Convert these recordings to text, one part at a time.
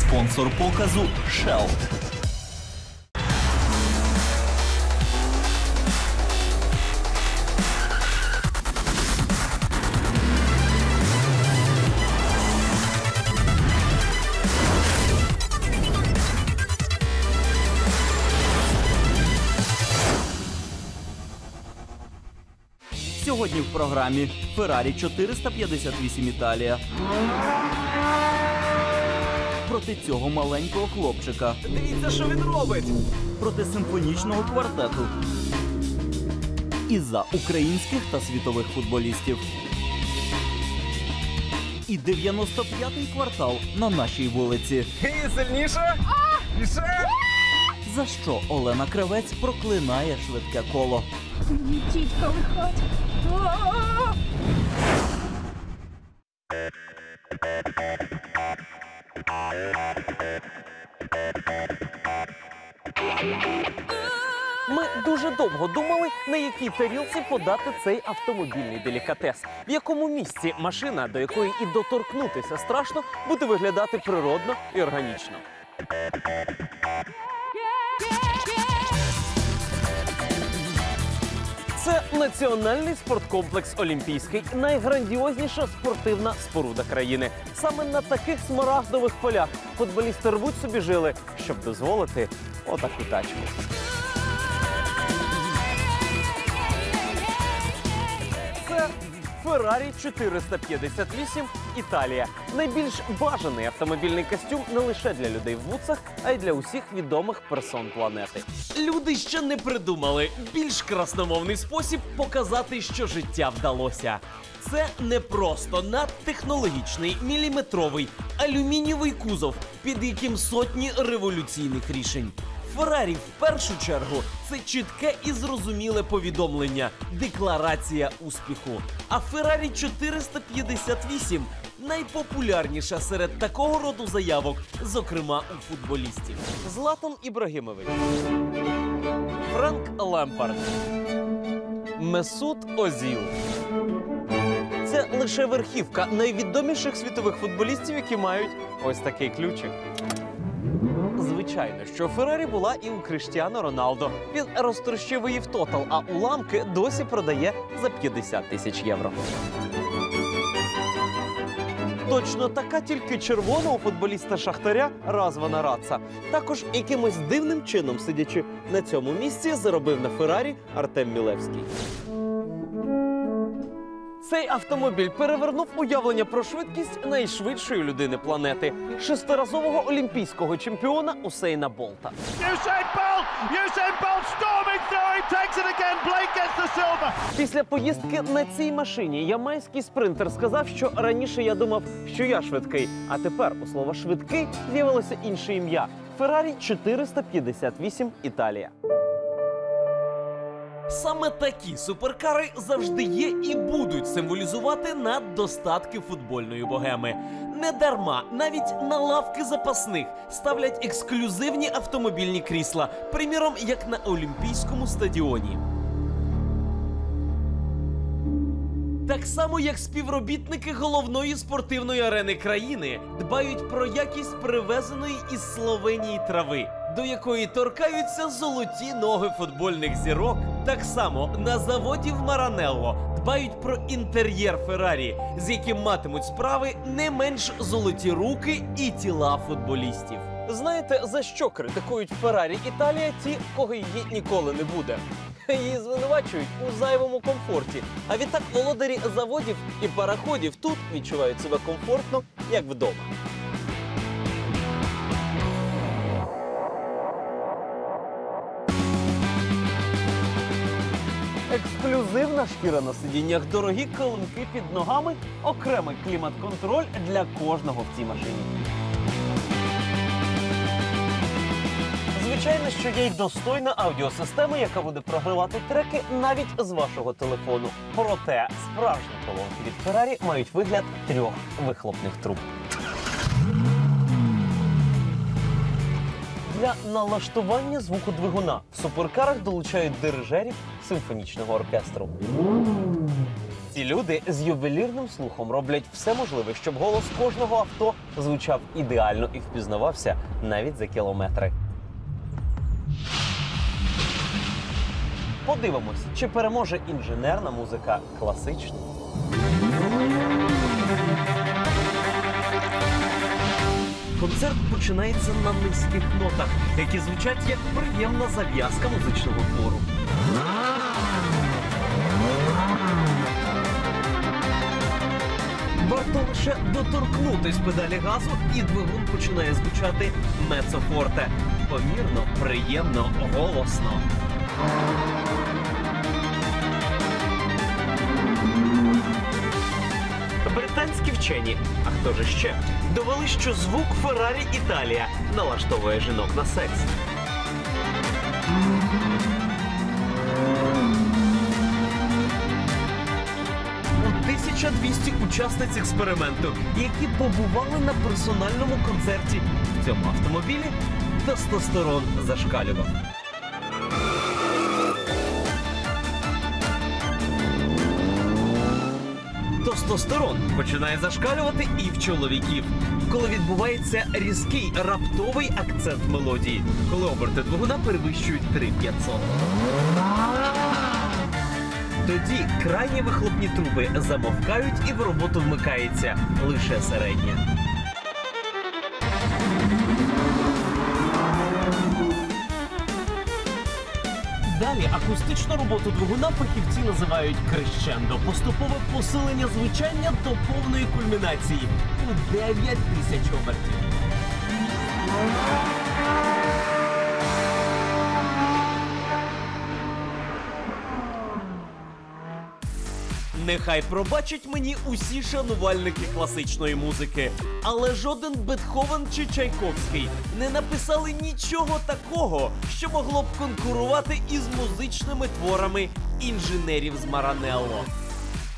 Спонсор показу Shell. Сьогодні в програмі Феррарі 458 Італія. Проти цього маленького хлопчика. Дивіться, що він робить. Проти симфонічного квартету. І за українських та світових футболістів. І 95-й квартал на нашій вулиці. І сильніше. І ще. За що Олена Кравець проклинає швидке коло. Тітька виходь. А-а-а! Ми дуже довго думали, на якій тарілці подати цей автомобільний делікатес, в якому місці машина, до якої і доторкнутися страшно, буде виглядати природно і органічно. Це національний спорткомплекс Олімпійський, найграндіозніша спортивна споруда країни. Саме на таких смарагдових полях футболісти рвуть собі жили, щоб дозволити отаку тачку. Ferrari 458 Італія. Найбільш бажаний автомобільний костюм не лише для людей в вуцах, а й для усіх відомих персон планети. Люди ще не придумали більш красномовний спосіб показати, що життя вдалося. Це не просто надтехнологічний міліметровий алюмінієвий кузов, під яким сотні революційних рішень. Феррарі в першу чергу це чітке і зрозуміле повідомлення, декларація успіху. А Феррарі 458 найпопулярніша серед такого роду заявок, зокрема у футболістів. Златан Ібрагімович, Франк Лемпард, Месут Озіл. Це лише верхівка найвідоміших світових футболістів, які мають ось такий ключик. Звичайно, що Феррарі була і у Криштіано Роналдо. Він розтрощив її в тотал, а уламки досі продає за 50 тисяч євро. Точно така тільки червона у футболіста Шахтаря Развана Раца. Також якимось дивним чином, сидячи на цьому місці, заробив на Феррарі Артем Мілевський. Цей автомобіль перевернув уявлення про швидкість найшвидшої людини планети шестиразового олімпійського чемпіона Усейна Болта. Usain Bolt! Usain Bolt storming through. He takes it again. Blake gets the silver. Після поїздки на цій машині ямайський спринтер сказав, що раніше я думав, що я швидкий, а тепер у слова швидкий з'явилося інше ім'я Феррарі 458 Італія. Саме такі суперкари завжди є і будуть символізувати наддостатки футбольної богеми. Не дарма навіть на лавки запасних ставлять ексклюзивні автомобільні крісла, приміром, як на Олімпійському стадіоні. Так само, як співробітники головної спортивної арени країни дбають про якість привезеної із Словенії трави, до якої торкаються золоті ноги футбольних зірок. Так само на заводі в Маранелло дбають про інтер'єр Феррарі, з яким матимуть справи не менш золоті руки і тіла футболістів. Знаєте, за що критикують Феррарі Італія ті, кого її ніколи не буде? Її звинувачують у зайвому комфорті. А відтак володарі заводів і параходів тут відчувають себе комфортно, як вдома. Ексклюзивна шкіра на сидіннях, дорогі колонки під ногами, окремий клімат-контроль для кожного в цій машині. Звичайно, що є й достойна аудіосистема, яка буде програвати треки навіть з вашого телефону. Проте справжні колонки від Феррарі мають вигляд трьох вихлопних труб. Для налаштування звуку двигуна в суперкарах долучають дирижерів симфонічного оркестру. Ці люди з ювелірним слухом роблять все можливе, щоб голос кожного авто звучав ідеально і впізнавався навіть за кілометри. Подивимось, чи переможе інженерна музика класичну. Концерт починається на низьких нотах, які звучать як приємна зав'язка музичного твору. Варто лише доторкнутись педалі газу, і двигун починає звучати мецофорте. Помірно, приємно, голосно. Британські вчені, а хто же ще, довели, що звук Феррарі Італія налаштовує жінок на секс. У 1200 учасниць експерименту, які побували на персональному концерті в цьому автомобілі, тестостерон зашкалював. Тестостерон починає зашкалювати і в чоловіків, коли відбувається різкий раптовий акцент мелодії, коли оберти двигуна перевищують 3500. Тоді крайні вихлопні труби замовкають і в роботу вмикається лише середня. Акустичну роботу двигуна фахівці називають крещендо. Поступове посилення звучання до повної кульмінації у 9 тисяч обертів. Нехай пробачать мені усі шанувальники класичної музики, але жоден Бетховен чи Чайковський не написали нічого такого, що могло б конкурувати із музичними творами інженерів з Маранелло.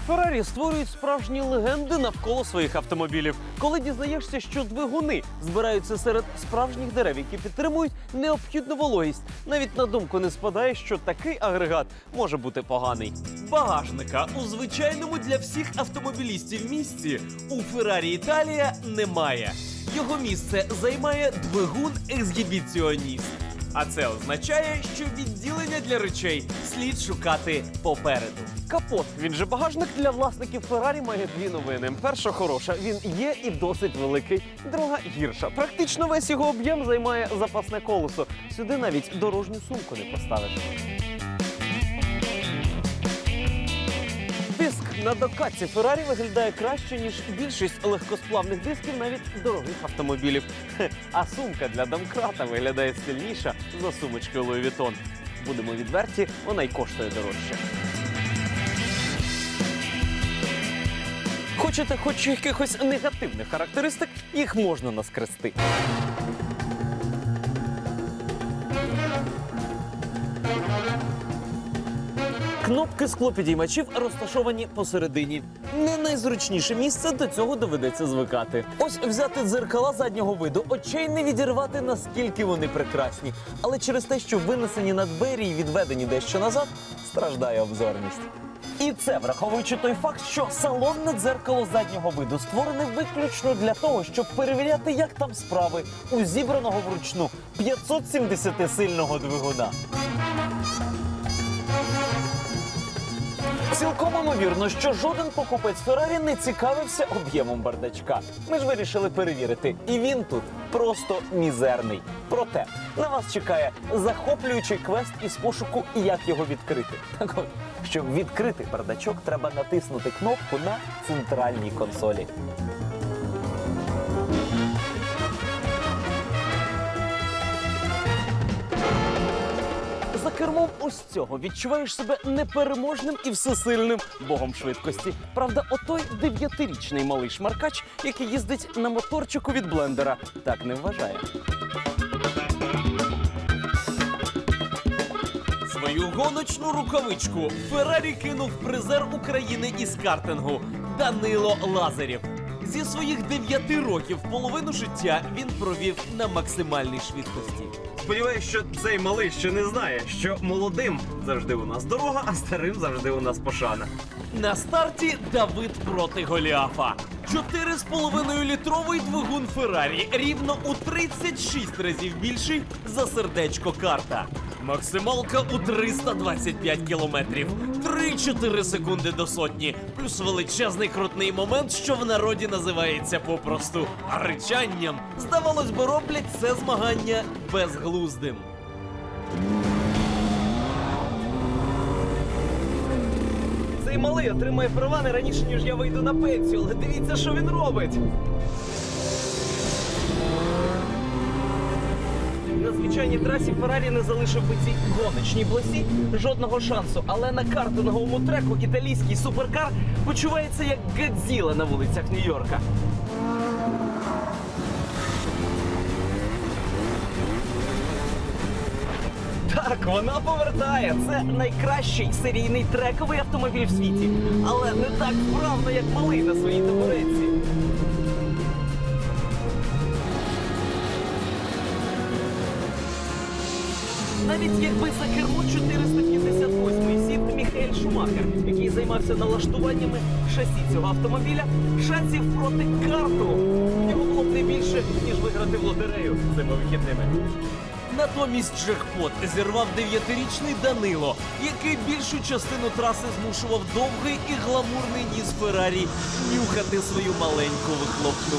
Феррарі створюють справжні легенди навколо своїх автомобілів. Коли дізнаєшся, що двигуни збираються серед справжніх дерев, які підтримують необхідну вологість, навіть на думку не спадає, що такий агрегат може бути поганий. Багажника у звичайному для всіх автомобілістів місці у Феррарі Італія немає. Його місце займає двигун ексгібіціоніст. А це означає, що відділення для речей слід шукати попереду. Капот, він же багажник для власників Феррарі має дві новини. Перша хороша, він є і досить великий. Друга гірша. Практично весь його об'єм займає запасне колесо. Сюди навіть дорожню сумку не поставиш. Диск на докатці Феррарі виглядає краще, ніж більшість легкосплавних дисків навіть дорогих автомобілів. А сумка для домкрата виглядає стильніша за сумочкою Louis Vuitton. Будемо відверті, вона й коштує дорожче. Хочете хоч якихось негативних характеристик, їх можна наскрести. Кнопки склопідіймачів розташовані посередині. Не найзручніше місце до цього доведеться звикати. Ось взяти дзеркала заднього виду, очей не відірвати, наскільки вони прекрасні. Але через те, що винесені на двері і відведені дещо назад, страждає обзорність. І це враховуючи той факт, що салонне дзеркало заднього виду створене виключно для того, щоб перевіряти, як там справи у зібраного вручну 570-сильного двигуна. Цілком імовірно, що жоден покупець Феррарі не цікавився об'ємом бардачка. Ми ж вирішили перевірити, і він тут просто мізерний. Проте на вас чекає захоплюючий квест із пошуку, як його відкрити. Так от, щоб відкрити бардачок, треба натиснути кнопку на центральній консолі. Кермом ось цього відчуваєш себе непереможним і всесильним богом швидкості. Правда, отой дев'ятирічний малий шмаркач, який їздить на моторчику від блендера, так не вважає. Свою гоночну рукавичку Феррарі кинув призер України із картингу Данило Лазарєв. Зі своїх дев'яти років половину життя він провів на максимальній швидкості. Сподіваюсь, що цей малий ще не знає, що молодим завжди у нас дорога, а старим завжди у нас пошана. На старті Давид проти Голіафа. 4,5 літровий двигун Феррарі рівно у 36 разів більший за сердечко карта. Максималка у 325 кілометрів, 3-4 секунди до сотні, плюс величезний крутний момент, що в народі називається попросту ричанням. Здавалось би, роблять це змагання безглуздим. Цей малий отримає права не раніше, ніж я вийду на пенсію, але дивіться, що він робить. На звичайній трасі Феррарі не залишив би цій гоночній пласі жодного шансу. Але на картинговому треку італійський суперкар почувається як Годзіла на вулицях Нью-Йорка. Так, вона повертає. Це найкращий серійний трековий автомобіль в світі, але не так вправно, як малий на своїй табуретці. Навіть якби за кермо 458 сів Міхаель Шумахер, який займався налаштуваннями шасі цього автомобіля, шансів проти карту в нього було б не більше, ніж виграти в лотерею цими вихідними. Натомість джекпот зірвав дев'ятирічний Данило, який більшу частину траси змушував довгий і гламурний ніс Феррарі нюхати свою маленьку вихлопну.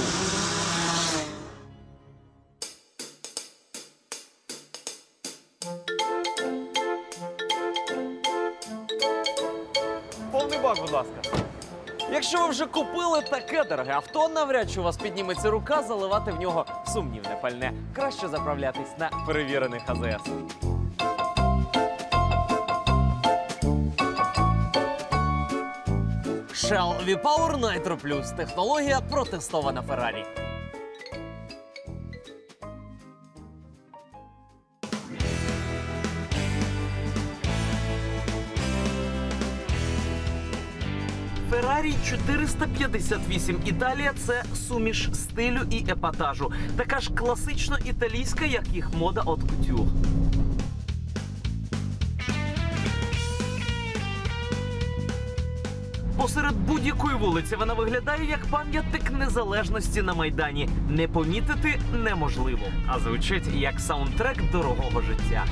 Якщо ви вже купили таке дороге авто, навряд чи у вас підніметься рука заливати в нього сумнівне пальне. Краще заправлятись на перевірених АЗС. Shell V-Power Nitro Plus. Технологія протестована Феррарі. Феррарі 458 Італія це суміш стилю і епатажу. Така ж класично італійська, як їх мода от кутюр. Посеред будь-якої вулиці вона виглядає як пам'ятник незалежності на майдані. Не помітити неможливо, а звучить як саундтрек дорогого життя.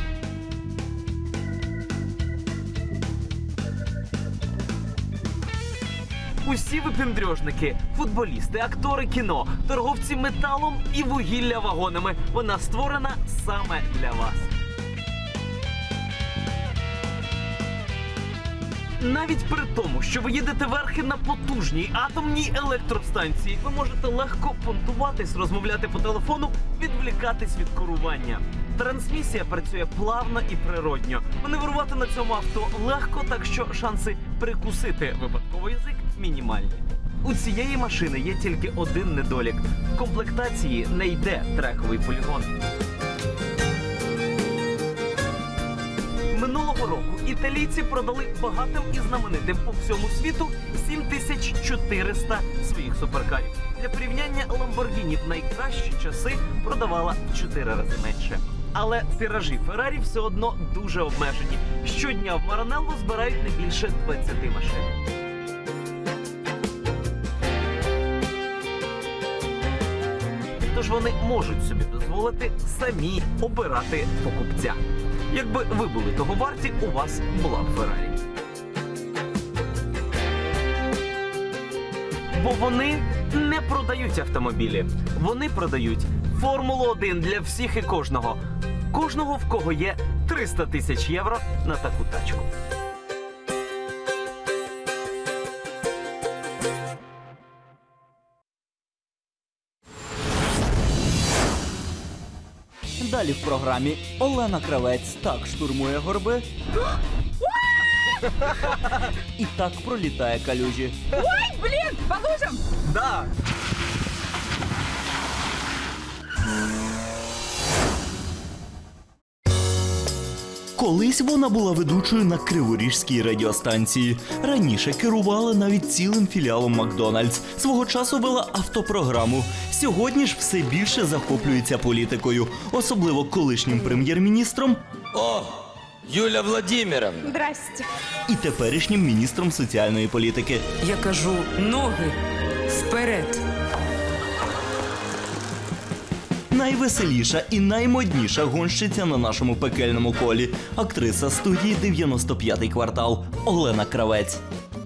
Усі випендрьожники, футболісти, актори кіно, торговці металом і вугілля вагонами. Вона створена саме для вас. Навіть при тому, що ви їдете верхи на потужній атомній електростанції, ви можете легко понтуватись, розмовляти по телефону, відвлікатись від керування. Трансмісія працює плавно і природньо. Маневрувати на цьому авто легко, так що шанси прикусити випадковий язик мінімальні. У цієї машини є тільки один недолік: в комплектації не йде трековий полігон. Минулого року італійці продали багатим і знаменитим по всьому світу 7400 своїх суперкарів. Для порівняння Lamborghini в найкращі часи продавала в 4 рази менше. Але тиражі Феррарі все одно дуже обмежені. Щодня в Маранелло збирають не більше 20 машин. Тож вони можуть собі дозволити самі обирати покупця. Якби ви були того варті, у вас була б Феррарі. Бо вони не продають автомобілі. Вони продають Формулу 1 для всіх і кожного. Кожного, в кого є 300 тисяч євро на таку тачку. Далі в програмі Олена Кравець так штурмує горби. І так пролітає калюжі. Ой, блин, по лужам! Да. Колись вона була ведучою на Криворіжській радіостанції. Раніше керувала навіть цілим філіалом Макдональдс. Свого часу вела автопрограму. Сьогодні ж все більше захоплюється політикою, особливо колишнім прем'єр-міністром. О, Юля Владимировна. Здрасте. і теперішнім міністром соціальної політики. Я кажу ноги вперед. Найвеселіша і наймодніша гонщиця на нашому пекельному колі. Актриса студії 95-й квартал Олена Кравець.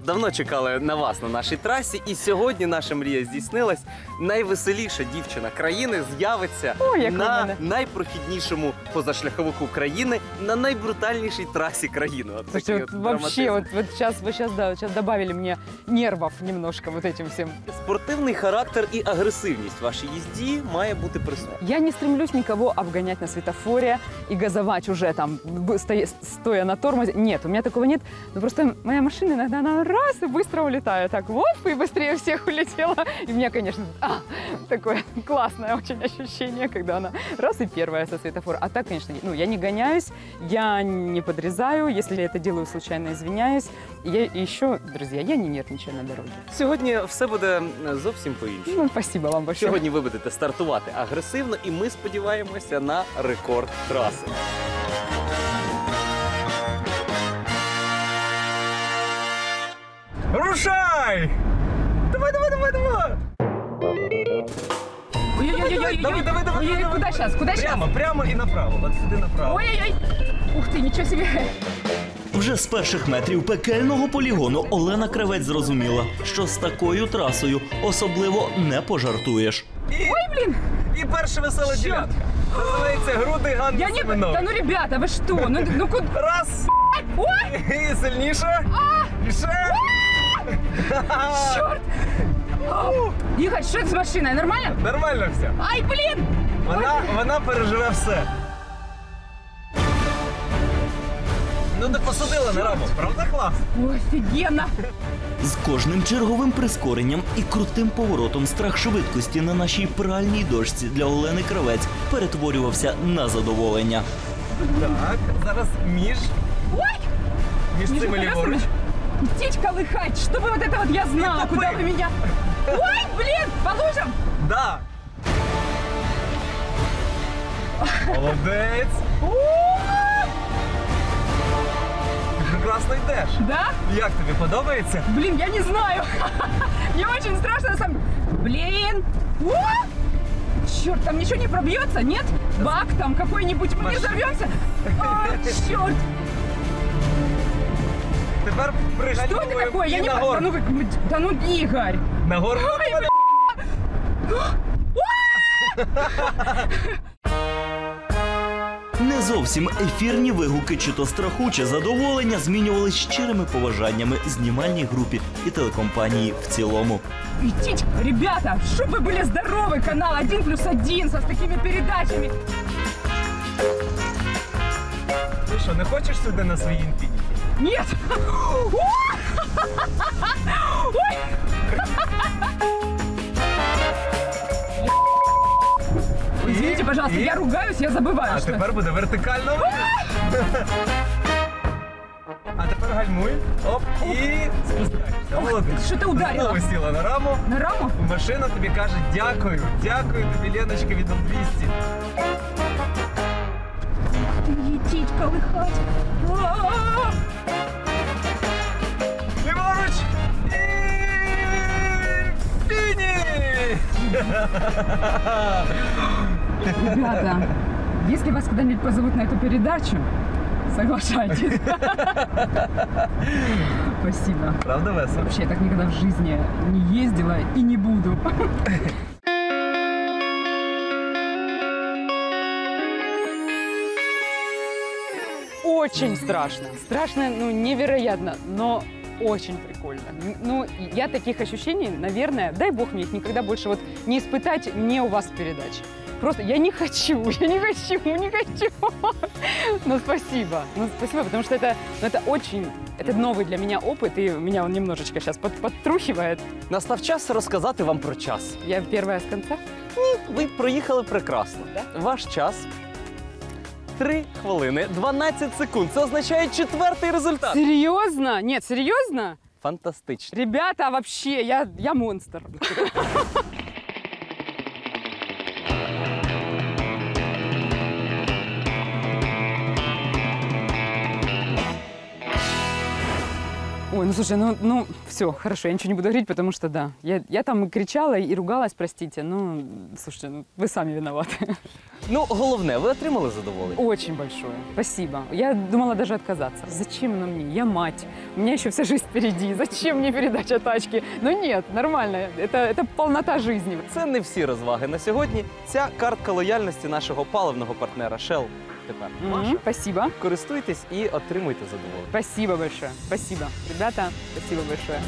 Давно чекали на вас на нашій трасі, і сьогодні наша мрія здійснилась. Найвеселіша дівчина країни з'явиться як ви на мене. найпрохіднішому позашляховику країни на найбрутальнішій трасі країни. От Слушайте, такий вот от вообще, драматизм. вот, вот сейчас, вы сейчас, да, сейчас добавили мне нервов немножко вот этим всем. спортивний характер і агресивність вашій їзді має бути присутня. Я не стремлюсь никого обгонять на светофоре и газовать уже там, б- стоя, стоя на тормозе. Нет, у меня такого нет. Но просто моя машина иногда она раз и быстро улетает. Так, воп, и быстрее всех улетела. И у меня, конечно, а, такое классное очень ощущение, когда она раз и первая со светофора. А так, конечно, ну, я не гоняюсь, я не подрезаю. Если я это делаю случайно, извиняюсь. И я и еще, друзья, я не нервничаю на дороге. Сьогодні все буде е, зовсім по-іншому. Ну, спасибо вам большое. Сьогодні ви будете стартувати агресивно, і ми сподіваємося на рекорд траси. Рушай! Давай, давай, давай, давай! Ой-ой-ой-ой-ой. Давай, давай, давай, Ой-ой, давай. Куда сейчас? Куда сейчас? Прямо, прямо і направо. От сюди направо. Ой-ой-ой! Ух ты, ничего себе! Вже з перших метрів пекельного полігону Олена Кравець зрозуміла, що з такою трасою особливо не пожартуєш. Ой, блін! І перша весела Чорт! дев'ятка. Називається груди Ганни Я не... Семенової. Да ну, ребята, вы что? Ну, ну куда? Раз! Ой, І сильніше! І ще! Черт! Игорь, что это с машиной? Нормально? Нормально все. Ай, блин! Вона, вона переживе все. Ну не посадила на раму, правда клас? Ой, офигенно! З кожним черговим прискоренням і крутим поворотом страх швидкості на нашій пральній дошці для Олени Кравець перетворювався на задоволення. Так, зараз між. Ой! Між Между цими колесами ліворуч. Птичка лыхать, чтобы вот это вот я знала, куда вы меня... Ой, блин, по лужам! Да. Молодець. Ти прекрасно йдеш. Да? Як тобі подобається? Блин, я не знаю. Мне очень страшно самом Блин! О! Черт, там ничего не пробьется, нет? Бак там какой-нибудь, мы не взорвемся? А, черт! Тепер Что это пригальмовуємо такое? Я і не на по- гору. Да ну, вы- да ну, Игорь! На гору. Ой, бля! Не зовсім ефірні вигуки чи то страху, чи задоволення змінювалися щирими поважаннями знімальній групі і телекомпанії в цілому. Идите, ребята, чтобы вы были здоровы, канал 1 плюс 1 со с такими передачами. Ти що, не хочеш сюди на своїй інфініті? Нет! Извините, пожалуйста, я ругаюсь, я забываю, А что... тепер буде вертикально. А тепер гальмуй. Оп, і спускаєшся. Молодець. Що ти ударила? Знову сіла на раму. На раму? Машина тобі каже дякую. Дякую тобі, Леночка, від 200. Лететь, колыхать. А-а-а! Ребята, если вас когда-нибудь позовут на эту передачу, соглашайтесь. Спасибо. Правда весело? Вообще, я так никогда в жизни не ездила и не буду. Очень страшно. Страшно, ну, невероятно, но очень прикольно. Ну, я таких ощущений, наверное, дай бог мне их никогда больше вот не испытать не у вас в передаче. Просто я не хочу, я не хочу, не хочу. Но спасибо, ну спасибо, потому что это, ну, это очень, это новый для меня опыт, и меня он немножечко сейчас под, подтрухивает. Настав час розказати вам про час. Я первая с конца. Ви проїхали прекрасно. Ваш час 3 хвилини 12 секунд. Це означає четвертий результат. Серйозно? Ні, серйозно? Фантастично. Ребята, вообще, я, я монстр. Ой, ну слушай, ну, ну все, хорошо, я ничего не буду говорить, потому что да, я, я там и кричала, и ругалась, простите, ну, слушайте, ну, вы сами виноваты. Ну, головне, ви отримали задоволення. Очень большое, спасибо. Я думала даже отказаться. Зачем оно мне? Я мать, у меня еще вся жизнь впереди, зачем мне передача тачки? Ну нет, нормально, это, это полнота жизни. Це не всі розваги на сьогодні. Ця картка лояльності нашого паливного партнера Shell. Тепер Мгм, ваша. спасибо, Користуйтесь і отримуйте задоволення. спасибо большое, спасибо. Ребята, спасибо большое.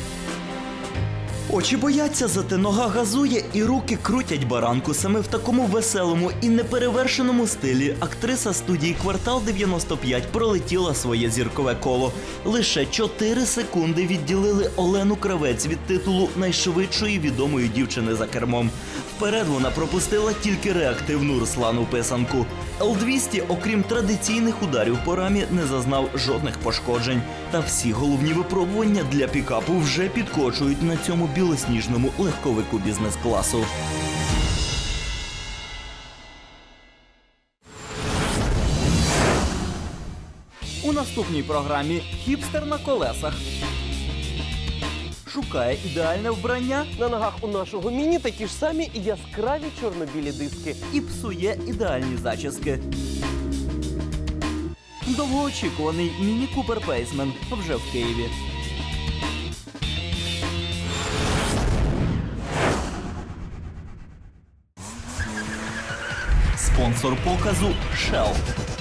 Очі бояться, зате нога газує і руки крутять баранку. Саме в такому веселому і неперевершеному стилі актриса студії Квартал 95 пролетіла своє зіркове коло. Лише 4 секунди відділили Олену Кравець від титулу найшвидшої відомої дівчини за кермом. Вперед вона пропустила тільки реактивну Руслану писанку. Л-200, окрім традиційних ударів по рамі, не зазнав жодних пошкоджень. Та всі головні випробування для пікапу вже підкочують на цьому білосніжному легковику бізнес-класу. У наступній програмі Хіпстер на колесах. Шукає ідеальне вбрання На ногах у нашого міні такі ж самі і яскраві чорно-білі диски. і псує ідеальні зачіски. Довгоочікуваний міні Купер Пейсмен вже в Києві. Спонсор показу Shell.